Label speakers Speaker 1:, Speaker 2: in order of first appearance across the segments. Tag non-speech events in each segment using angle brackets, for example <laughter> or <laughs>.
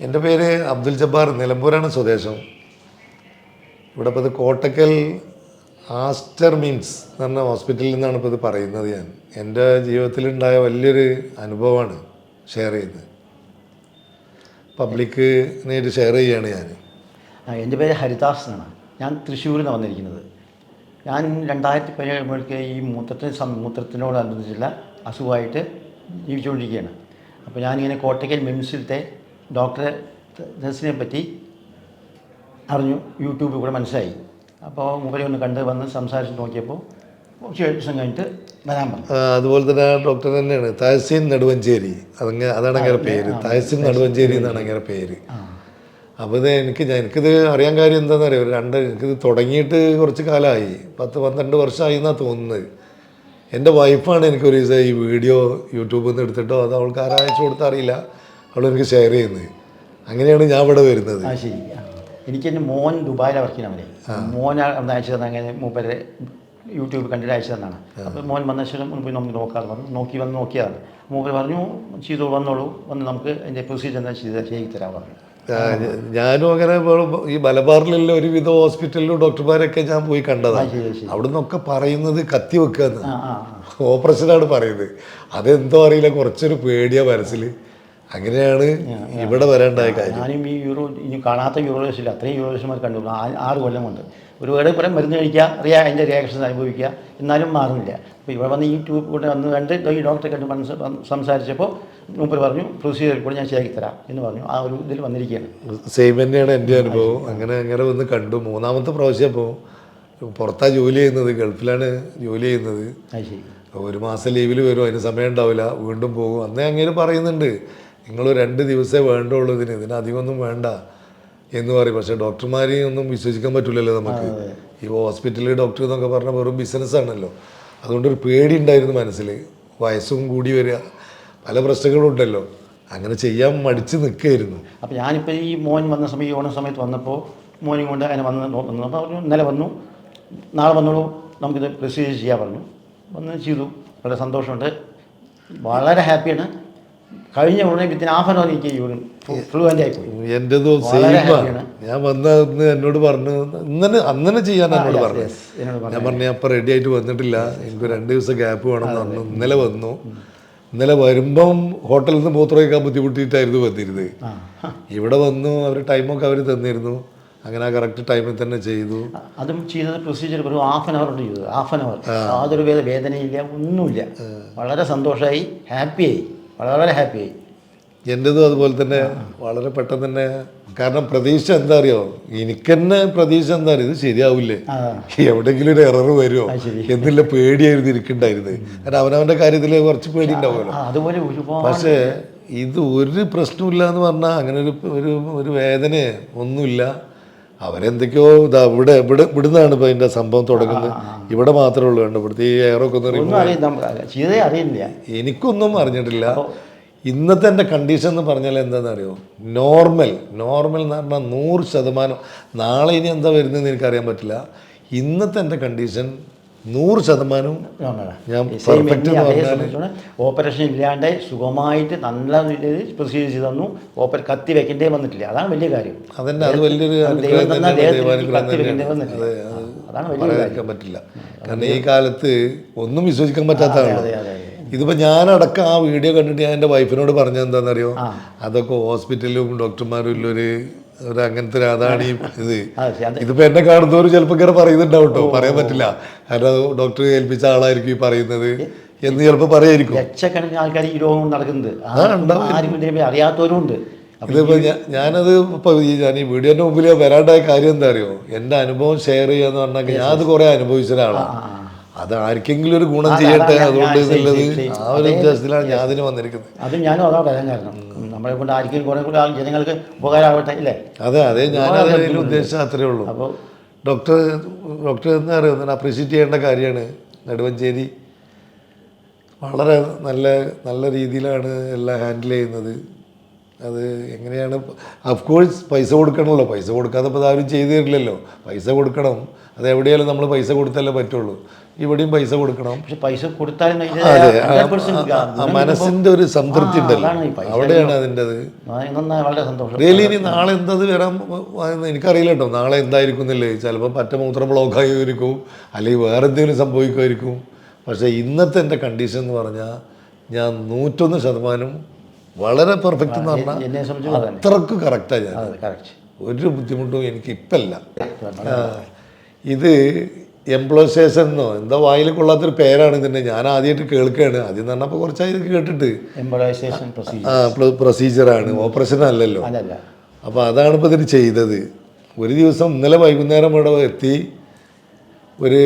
Speaker 1: എന്റെ പേര് അബ്ദുൽ ജബ്ബാർ നിലമ്പൂരാണ് സ്വദേശം. ഇവിടെ ഇപ്പോൾ ഇത് കോട്ടക്കൽ ആസ്റ്റർ മീൻസ് എന്ന് പറഞ്ഞ ഹോസ്പിറ്റലിൽ നിന്നാണ് ഇപ്പോൾ ഇത് പറയുന്നത് ഞാൻ. എന്റെ ജീവിതത്തിലുണ്ടായ വലിയൊരു അനുഭവമാണ് ഷെയർ ചെയ്യുന്നത് പബ്ലിക്ക് നേരിട്ട് ഷെയർ ചെയ്യുകയാണ് ഞാൻ.
Speaker 2: എന്റെ പേര് ഹരിദാസ് എന്നാണ്. ഞാൻ തൃശ്ശൂരിൽ നിന്ന് വന്നിരിക്കുന്നത്. ഞാൻ രണ്ടായിരത്തി പതിനേഴ് ഈ മൂത്രത്തിന് മൂത്രത്തിനോടനുബന്ധിച്ചുള്ള അസുഖമായിട്ട് ജീവിച്ചുകൊണ്ടിരിക്കുകയാണ്. അപ്പോൾ ഞാനിങ്ങനെ കോട്ടയ്ക്കൽ മിംസിലത്തെ ഡോക്ടറെ നഴ്സിനെ പറ്റി അറിഞ്ഞു. യൂട്യൂബിൽ കൂടെ മനസ്സിലായി. അപ്പോൾ മുമ്പേ ഒന്ന് കണ്ട് വന്ന് സംസാരിച്ച് നോക്കിയപ്പോൾ കുറച്ച് ദിവസം കഴിഞ്ഞിട്ട് വരാൻ പറഞ്ഞു.
Speaker 1: അതുപോലെ തന്നെ ആ ഡോക്ടർ തന്നെയാണ്. തഹസീൻ നെടുവഞ്ചേരി. അതങ്ങനെ അതാണ് അങ്ങനെ പേര്. തഹസീൻ നെടുവഞ്ചേരി എന്നാണ് അങ്ങനെ പേര്. അപ്പോൾ ഇത് എനിക്ക് എനിക്കിത് അറിയാൻ കാര്യം എന്താണെന്ന് അറിയാം രണ്ട് എനിക്കിത് തുടങ്ങിയിട്ട് കുറച്ച് കാലമായി. പത്ത് പന്ത്രണ്ട് വർഷമായി എന്നാണ് തോന്നുന്നത്. എന്റെ വൈഫാണ് എനിക്കൊരു ദിവസം ഈ വീഡിയോ യൂട്യൂബിൽ നിന്ന് എടുത്തിട്ടോ അത് അവൾക്ക് ആരായച്ചു കൊടുത്താൽ അറിയില്ല. അവൾ എനിക്ക് ഷെയർ ചെയ്യുന്നത് അങ്ങനെയാണ് ഞാൻ ഇവിടെ വരുന്നത്.
Speaker 2: ആ ശരി. എനിക്ക് എന്റെ മോൻ ദുബായിലെ വർക്ക് ചെയ്യണവനെ മോൻ അന്ന് അയച്ചു തന്നെ അങ്ങനെ മൂപ്പരെ യൂട്യൂബ് കണ്ടിട്ട് അയച്ചു തന്നാണ് അപ്പോൾ മോൻ വന്ന ശേഷം മുൻപ് നമുക്ക് നോക്കാതെ പറഞ്ഞു നോക്കി വന്ന് നോക്കിയതാണ്. മൂപ്പർ പറഞ്ഞു ചെയ്തു വന്നോളൂ. വന്ന് നമുക്ക് അതിന്റെ പ്രൊസീജിയർ എന്താ ചെയ്ത് ചെയ്തു തരാൻ പറഞ്ഞു.
Speaker 1: ഞാനും അങ്ങനെ ഈ മലബാറിലുള്ള ഒരുവിധ ഹോസ്പിറ്റലിലും ഡോക്ടർമാരൊക്കെ ഞാൻ പോയി കണ്ടതാണ്. അവിടെ നിന്നൊക്കെ പറയുന്നത് കത്തി വെക്കുക ഓപ്പറേഷനാണ് പറയുന്നത്. അതെന്തോ അറിയില്ല കുറച്ചൊരു പേടിയാ മനസ്സിൽ അങ്ങനെയാണ് ഇവിടെ വരേണ്ടായ കാര്യം.
Speaker 2: ഞാനും ഈ യൂറോ ഇനി കാണാത്ത യൂറോസില്ല അത്രയും യൂറോസിമാർ കണ്ടു. ആറ് കൊല്ലം കൊണ്ട് ഒരു വേറെ കുറേ മരുന്ന് കഴിക്കുക റിയാ അതിന്റെ റിയാക്ഷൻസ് അനുഭവിക്കുക എന്നാലും മാറുന്നില്ല. അപ്പോൾ ഇവിടെ വന്ന് ഈ ട്യൂബ് കൂടെ വന്ന് കണ്ട് ഈ ഡോക്ടറെ കണ്ട് മനസ്സ് സംസാരിച്ചപ്പോൾ മൂപ്പർ പറഞ്ഞു പ്രൊസീജിയർ കൂടെ ഞാൻ ശരിയാക്കി തരാം എന്ന് പറഞ്ഞു. ആ ഒരു ഇതിൽ വന്നിരിക്കുകയാണ്.
Speaker 1: സെയിം തന്നെയാണ് എന്റെ അനുഭവം. അങ്ങനെ അങ്ങനെ വന്ന് കണ്ടു. മൂന്നാമത്തെ പ്രാവശ്യം അപ്പോൾ പുറത്താ ജോലി ചെയ്യുന്നത് ഗൾഫിലാണ് ജോലി ചെയ്യുന്നത്.
Speaker 2: അത് ശരി.
Speaker 1: ഒരു മാസം ലീവിൽ വരും. അതിന് സമയം ഉണ്ടാവില്ല. വീണ്ടും പോകും. അന്നേ അങ്ങനെ പറയുന്നുണ്ട് നിങ്ങൾ രണ്ട് ദിവസമേ വേണ്ടുള്ളൂ ഇതിന്. ഇതിന് അധികമൊന്നും വേണ്ട എന്ന് പറയും. പക്ഷേ ഡോക്ടർമാരെയും ഒന്നും വിശ്വസിക്കാൻ പറ്റില്ലല്ലോ നമുക്ക്. ഈ ഹോസ്പിറ്റലിൽ ഡോക്ടർ എന്നൊക്കെ പറഞ്ഞാൽ വെറും ബിസിനസ് ആണല്ലോ. അതുകൊണ്ടൊരു പേടി ഉണ്ടായിരുന്നു മനസ്സിൽ വയസ്സും കൂടി വരിക. പല പ്രശ്നങ്ങളും ഉണ്ടല്ലോ. അങ്ങനെ ചെയ്യാൻ മടിച്ച് നിൽക്കുകയായിരുന്നു
Speaker 2: അപ്പോൾ ഞാനിപ്പോൾ ഈ മോൻ വന്ന സമയം ഈ ഓണ സമയത്ത് വന്നപ്പോൾ മോനും കൊണ്ട് അങ്ങനെ വന്ന് വന്നു. അപ്പോൾ പറഞ്ഞു ഇന്നലെ വന്നു. നാളെ വന്നോളൂ. നമുക്കിത് പ്രൊസീജിയർ ചെയ്യാൻ പറഞ്ഞു. വന്ന് ചെയ്തു. വളരെ സന്തോഷമുണ്ട്. വളരെ ഹാപ്പിയാണ് കഴിഞ്ഞ ഉടനെ പിന്നെ ഹാഫ് ആൻ അവർ എനിക്ക് ഫ്ലുവന്റ്
Speaker 1: സെയിമാണ്
Speaker 2: happy ആണ്.
Speaker 1: ഞാൻ വന്നന്ന് എന്നോട് പറഞ്ഞു ഇന്നലെ അന്നനെ ചെയ്യാൻ എന്നോട് പറഞ്ഞു. ഞാൻ പറഞ്ഞു. അപ്പം റെഡി ആയിട്ട് വന്നിട്ടില്ല. എനിക്ക് രണ്ട് ദിവസം ഗ്യാപ്പ് വേണം എന്ന് പറഞ്ഞു. ഇന്നലെ വന്നു. ഇന്നലെ വരുമ്പം ഹോട്ടലിൽ നിന്ന് മൂത്രം വയ്ക്കാൻ ബുദ്ധിമുട്ടിയിട്ടായിരുന്നു വന്നിരുന്നത്. ഇവിടെ വന്നു അവർ ടൈമൊക്കെ അവർ തന്നിരുന്നു. അങ്ങനെ കറക്റ്റ് ടൈമിൽ തന്നെ ചെയ്തു.
Speaker 2: അതും ചെയ്തത് പ്രൊസീജിയർ ഒരു ഹാഫ് ആൻ അവർ ചെയ്തത്. ഹാഫ് ആൻ അവർ യാതൊരു വേദനയില്ല ഒന്നുമില്ല. വളരെ സന്തോഷമായി ഹാപ്പിയായി വളരെ ഹാപ്പിയായി
Speaker 1: എന്റെതും അതുപോലെ തന്നെ വളരെ പെട്ടെന്ന് തന്നെ കാരണം പ്രതീക്ഷ എന്താ അറിയോ എനിക്ക് തന്നെ പ്രതീക്ഷ എന്താ അറിയോ ഇത് ശരിയാവില്ലേ.
Speaker 2: എവിടെങ്കിലും
Speaker 1: എവിടെയെങ്കിലും ഒരു എറർ വരുമോ. എന്നുള്ള പേടിയായിരുന്നു ഇരിക്കണ്ടായിരുന്നത് കാരണം അവനവന്റെ കാര്യത്തിൽ കുറച്ച് പേടി ഉണ്ടാവുമല്ലോ. പക്ഷേ ഇത് ഒരു പ്രശ്നമില്ല എന്ന് പറഞ്ഞാൽ അങ്ങനെ ഒരു ഒരു ഒരു വേദന ഒന്നുമില്ല. അവരെന്തൊക്കെയോ ഇതാ ഇവിടെ ഇവിടെ ഇവിടുന്നാണ് ഇപ്പോൾ അതിന്റെ സംഭവം തുടങ്ങുന്നത്. ഇവിടെ മാത്രമേ ഉള്ളൂ കണ്ടോ ഇവിടുത്തെ ഈ എയറൊക്കെ ഒന്ന്
Speaker 2: അറിയില്ല
Speaker 1: എനിക്കൊന്നും അറിഞ്ഞിട്ടില്ല. ഇന്നത്തെ എന്റെ കണ്ടീഷൻ എന്ന് പറഞ്ഞാൽ എന്താണെന്ന് അറിയോ നോർമൽ നോർമൽ എന്ന് പറഞ്ഞാൽ നൂറ് ശതമാനം. നാളെ ഇനി എന്താ വരുന്നതെന്ന് എനിക്കറിയാൻ പറ്റില്ല. ഇന്നത്തെ എന്റെ കണ്ടീഷൻ നൂറ് ശതമാനവും ഞാൻ
Speaker 2: ഓപ്പറേഷൻ ഇല്ലാണ്ട് സുഖമായിട്ട് നല്ല പ്രൊസീജിയർ ചെയ്ത് തന്നു. ഓപ്പറ കത്തി വെക്കേണ്ടേ വന്നിട്ടില്ല. അതാണ് വലിയ കാര്യം.
Speaker 1: അതന്നെ അത് വലിയൊരു
Speaker 2: കത്തി വെക്കേണ്ടേ വന്നിട്ടില്ല. അതാണ് വലിയ
Speaker 1: പറ്റില്ല. കാരണം ഈ കാലത്ത് ഒന്നും വിശ്വസിക്കാൻ
Speaker 2: പറ്റാത്തതാണ്
Speaker 1: ഇതിപ്പോ ഞാനടക്കം ആ വീഡിയോ കണ്ടിട്ട് ഞാൻ എന്റെ വൈഫിനോട് പറഞ്ഞ എന്താണെന്നറിയോ. അതൊക്കെ ഹോസ്പിറ്റലിലും ഡോക്ടർമാരും ഉള്ളൊരു ഒരു അങ്ങനത്തെ ഒരു അതാണ് ഈ ഇത്. ഇതിപ്പോ എന്നെ കാണുന്നവർ ചിലപ്പോൾ ഇങ്ങനെ പറയുന്നുണ്ടാവും കേട്ടോ. പറയാൻ പറ്റില്ല. കാരണം ഡോക്ടർ ഏൽപ്പിച്ച ആളായിരിക്കും ഈ പറയുന്നത് എന്ന് ചിലപ്പോൾ പറയായിരിക്കും.
Speaker 2: ലക്ഷക്കണക്കിന് ആൾക്കാർ ഈ രോഗം നടക്കുന്നത്. ആരും അറിയാത്തവരും ഉണ്ട്.
Speaker 1: ഇതിപ്പോ ഞാനത് ഇപ്പൊ ഈ ഞാൻ ഈ വീഡിയോന്റെ മുമ്പിൽ വരാണ്ടായ കാര്യം എന്താ അറിയോ? എന്റെ അനുഭവം ഷെയർ ചെയ്യാന്ന് പറഞ്ഞാൽ ഞാൻ അത് കുറെ അനുഭവിച്ച ഒരാളാണ്. അത് ആർക്കെങ്കിലും ഒരു ഗുണം ചെയ്യട്ടെ അതുകൊണ്ട് എന്നുള്ളത്. ആ ഒരു ഉദ്ദേശത്തിലാണ് ഞാൻ അതിന് വന്നിരിക്കുന്നത്.
Speaker 2: അത് ഞാനും അതാ പറയാൻ കാരണം. നമ്മളെ കൊണ്ട് ആയിരിക്കും കുറെ കൂടെ ആൾ ജനങ്ങൾക്ക് ഉപകാരമാവട്ടെ ഇല്ലേ?
Speaker 1: അതെ അതെ ഞാൻ ഉദ്ദേശിച്ച അത്രേ ഉള്ളൂ.
Speaker 2: അപ്പോൾ
Speaker 1: ഡോക്ടർ ഡോക്ടർ എന്ന് പറയുന്നത് അപ്രീഷിയേറ്റ് ചെയ്യേണ്ട കാര്യമാണ്. നെടുവഞ്ചേരി വളരെ നല്ല നല്ല രീതിയിലാണ് എല്ലാം ഹാൻഡിൽ ചെയ്യുന്നത്. അത് എങ്ങനെയാണ്? അഫ്കോഴ്സ് പൈസ കൊടുക്കണമല്ലോ. പൈസ കൊടുക്കാതെ ഇപ്പോൾ ആരും ചെയ്തു തരില്ലല്ലോ പൈസ കൊടുക്കണം. അത് എവിടെയാലും നമ്മൾ പൈസ കൊടുത്താലേ പറ്റുള്ളൂ. ഇവിടെയും പൈസ കൊടുക്കണം.
Speaker 2: പക്ഷെ പൈസ കൊടുത്താലും ഇത്
Speaker 1: അതെ. ആ-
Speaker 2: 100%
Speaker 1: ആ- ആ മനസ്സിന്റെ ഒരു സംതൃപ്തി ഉണ്ടല്ലോ. അവിടെയാണ്
Speaker 2: അതിന്റെ
Speaker 1: റിയലി ഇനി നാളെ എന്തത് വരാൻ എനിക്കറിയില്ലട്ടോ. എനിക്കറിയില്ല കേട്ടോ നാളെ എന്തായിരിക്കും എന്നല്ലേ ചിലപ്പോൾ പറ്റ മൂത്രം ബ്ലോക്കായിരിക്കും. അല്ലെങ്കിൽ വേറെ എന്തെങ്കിലും സംഭവിക്കുമായിരിക്കും. പക്ഷേ ഇന്നത്തെ എന്റെ കണ്ടീഷൻ എന്ന് പറഞ്ഞാൽ ഞാൻ നൂറ്റൊന്ന് ശതമാനം വളരെ പെർഫെക്റ്റ് എന്ന് പറഞ്ഞാൽ
Speaker 2: എന്നെ സംബന്ധിച്ച്
Speaker 1: അത്രയ്ക്ക് കറക്റ്റാണ് ഞാൻ. ഒരു ബുദ്ധിമുട്ടും എനിക്ക് ഇപ്പല്ല ഇത് എംപ്ലോസേഷൻ എന്നോ എന്താ വായിൽ കൊള്ളാത്തൊരു പേരാണ് ഇതിന്റെ ഞാൻ ആദ്യമായിട്ട് കേൾക്കുകയാണ്. ആദ്യം എന്ന് പറഞ്ഞപ്പോൾ കുറച്ചായി ഇത് കേട്ടിട്ട്. പ്രൊസീജിയറാണ് ഓപ്പറേഷൻ അല്ലല്ലോ.
Speaker 2: അല്ലല്ല.
Speaker 1: അപ്പോൾ അതാണ് ഇപ്പോൾ ഇതിന് ചെയ്തത്. ഒരു ദിവസം ഇന്നലെ വൈകുന്നേരം ഇവിടെ എത്തി. ഒരു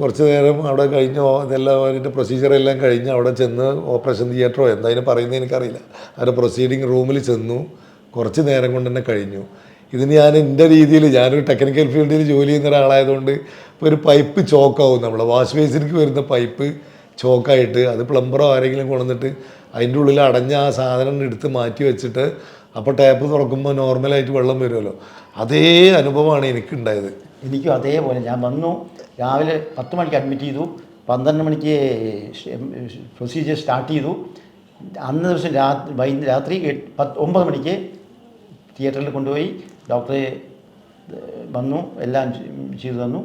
Speaker 1: കുറച്ച് നേരം അവിടെ കഴിഞ്ഞ് ഇതെല്ലാം അതിന്റെ പ്രൊസീജിയർ എല്ലാം കഴിഞ്ഞ് അവിടെ ചെന്ന് ഓപ്പറേഷൻ തിയേറ്ററോ എന്തായാലും പറയുന്നത് എനിക്കറിയില്ല. അവരുടെ പ്രൊസീഡിങ് റൂമിൽ ചെന്നു. കുറച്ച് നേരം കൊണ്ട് തന്നെ കഴിഞ്ഞു. ഇതിന് ഞാൻ എന്റെ രീതിയിൽ ഞാനൊരു ടെക്നിക്കൽ ഫീൽഡിൽ ജോലി ചെയ്യുന്ന ഒരാളായതുകൊണ്ട് ഇപ്പോൾ ഒരു പൈപ്പ് ചോക്കാവും നമ്മൾ വാഷ് ബേസിലേക്ക് വരുന്ന പൈപ്പ് ചോക്കായിട്ട് അത് പ്ലംബറോ ആരെങ്കിലും കൊണ്ടുവന്നിട്ട് അതിന്റെ ഉള്ളിൽ അടഞ്ഞ ആ സാധനം എടുത്ത് മാറ്റി വെച്ചിട്ട് അപ്പോൾ ടാപ്പ് തുറക്കുമ്പോൾ നോർമലായിട്ട് വെള്ളം വരുമല്ലോ. അതേ അനുഭവമാണ് എനിക്കുണ്ടായത്.
Speaker 2: എനിക്കും അതേപോലെ ഞാൻ വന്നു. രാവിലെ പത്ത് മണിക്ക് അഡ്മിറ്റ് ചെയ്തു. പന്ത്രണ്ട് മണിക്ക് പ്രൊസീജിയർ സ്റ്റാർട്ട് ചെയ്തു. അന്ന് ദിവസം രാത്രി വൈകുന്നേരം രാത്രി പത്ത് ഒമ്പത് മണിക്ക് തിയേറ്ററിൽ കൊണ്ടുപോയി. ഡോക്ടറെ വന്നു. എല്ലാം ചെയ്തു തന്നു.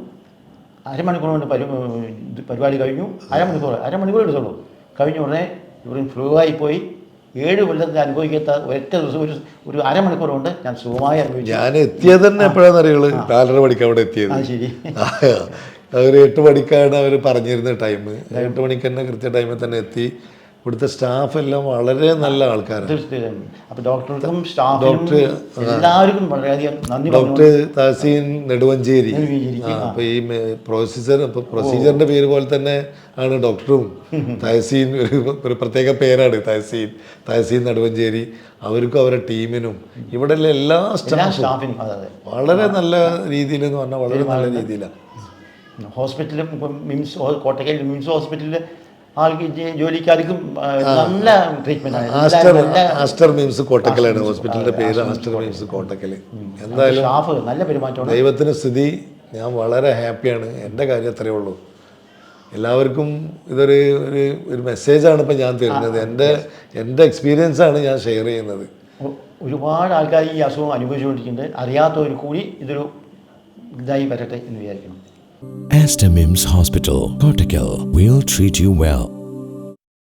Speaker 2: അരമണിക്കൂർ കൊണ്ട് പരി പരിപാടി കഴിഞ്ഞു. അരമണിക്കൂർ അരമണിക്കൂർ എടുത്തോളൂ. കഴിഞ്ഞ ഉടനെ യൂറിൻ ഫ്ലൂ ആയിപ്പോയി ഏഴ് കൊല്ലത്തിൽ അനുഭവിക്കാത്ത ഒറ്റ ദിവസം ഒരു ഒരു അരമണിക്കൂർ കൊണ്ട് ഞാൻ സുഖമായി അനുഭവിച്ചു.
Speaker 1: ഞാൻ എത്തിയത് തന്നെ എപ്പോഴാണ് അറിയുള്ളൂ നാലര മണിക്ക് അവിടെ എത്തിയത്.
Speaker 2: ആ ശരി
Speaker 1: അവർ എട്ട് മണിക്കാണ് അവർ പറഞ്ഞിരുന്ന ടൈം എട്ട് മണിക്ക് തന്നെ കൃത്യ ടൈമിൽ തന്നെ എത്തി. ഇവിടുത്തെ സ്റ്റാഫ് എല്ലാം വളരെ നല്ല ആൾക്കാരാണ്.
Speaker 2: തീർച്ചയായും. അപ്പോൾ ഡോക്ടർക്കും സ്റ്റാഫിനും
Speaker 1: ഡോക്ടർ,
Speaker 2: എല്ലാവർക്കും വളരെയധികം നന്ദി
Speaker 1: ഡോക്ടർ താസീൻ നെടുവഞ്ചേരി.
Speaker 2: അപ്പൊ
Speaker 1: ആ ഈ പ്രൊസീജർ പ്രൊസീജറിന്റെ പേര് പോലെ തന്നെ ആണ് ഡോക്ടറും <laughs> തഹസീൻ ഒരു ഒരു പ്രത്യേക പേരാണ് തഹസീൻ തഹസീൻ നെടുവഞ്ചേരി. അവർക്കും അവരുടെ ടീമിനും ഇവിടെയുള്ള എല്ലാ
Speaker 2: എല്ലാ
Speaker 1: സ്റ്റാഫും
Speaker 2: സ്റ്റാഫിനും അതെ അതെ.
Speaker 1: വളരെ നല്ല രീതിയിൽ എന്ന് പറഞ്ഞാൽ വളരെ നല്ല രീതിയിലാണ്.
Speaker 2: ഹോസ്പിറ്റലും ഇപ്പം മിംസ് ഹോ- കോട്ടക്കൽ മിംസ് ഹോസ്പിറ്റലിൽ ആൾക്ക് ജോലിക്കാർക്കും നല്ല ട്രീറ്റ്മെന്റ്
Speaker 1: ആസ്റ്റർ
Speaker 2: നല്ല
Speaker 1: ആസ്റ്റർ മീംസ് കോട്ടക്കലാണ് ഹോസ്പിറ്റലിന്റെ പേര് ആസ്റ്റർ മീംസ് കോട്ടക്കൽ എന്തായാലും
Speaker 2: സ്റ്റാഫ് നല്ല പെരുമാറ്റമാണ്.
Speaker 1: ദൈവത്തിന് സ്ഥിതി. ഞാൻ വളരെ ഹാപ്പിയാണ്. എന്റെ കാര്യം അത്രയേ ഉള്ളൂ. എല്ലാവർക്കും ഇതൊരു ഒരു ഒരു മെസ്സേജാണ് ഇപ്പം ഞാൻ തരുന്നത്. എന്റെ എന്റെ എക്സ്പീരിയൻസ് ആണ് ഞാൻ ഷെയർ ചെയ്യുന്നത്.
Speaker 2: ഒരുപാട് ആൾക്കാർ ഈ അസുഖം അനുഭവിച്ചുകൊണ്ടിരിക്കുന്നുണ്ട്. അറിയാത്തവർ കൂടി ഇതൊരു ഇതായി വരട്ടെ എന്ന് വിചാരിക്കണം
Speaker 3: Astamims Hospital, Cortical will treat you well.